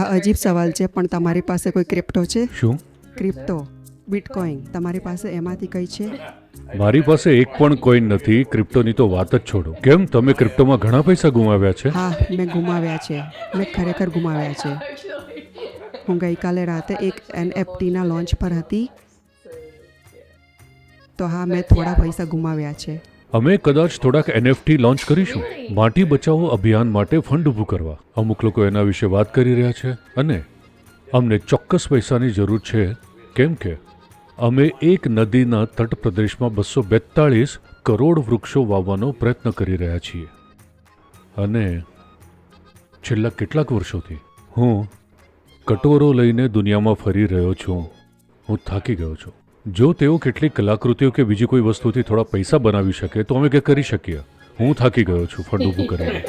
આ અજીબ સવાલ છે પણ તમારી પાસે કોઈ ક્રિપ્ટો છે? શું? ક્રિપ્ટો. બિટકોઇન તમારી પાસે એમાંથી કઈ છે? મારી પાસે એક પણ કોઈન નથી ક્રિપ્ટોની તો વાત જ છોડો. કેમ? તમે ક્રિપ્ટોમાં ઘણા પૈસા ગુમાવ્યા છે? હા મેં ગુમાવ્યા છે. મેં ખરેખર ગુમાવ્યા છે. હું ગઈકાલે રાતે એક એનએફટીના લોન્ચ પર હતી. તો હા મેં થોડા પૈસા ગુમાવ્યા છે. અમે કદાચ થોડાક એનએફટી લોન્ચ કરીશું. માટી બચાવો અભિયાન માટે ફંડ ઊભું કરવા. અમુક લોકો એના વિશે વાત કરી રહ્યા છે અને અમને ચોક્કસ પૈસાની જરૂર છે. કેમ કે અમે એક નદીના તટ પ્રદેશમાં બસો બેતાળીસ કરોડ વૃક્ષો વાવવાનો પ્રયત્ન કરી રહ્યા છીએ. અને છેલ્લા કેટલાક વર્ષોથી હું કટોરો લઈને દુનિયામાં ફરી રહ્યો છું. હું થાકી ગયો છું. જો તેઓ કેટલીક કલાકૃતિઓ કે બીજી કોઈ વસ્તુથી થોડા પૈસા બનાવી શકે, તો અમે કે કરી શકીએ. હું થાકી ગયો છું ફંડ ઊભું કરીને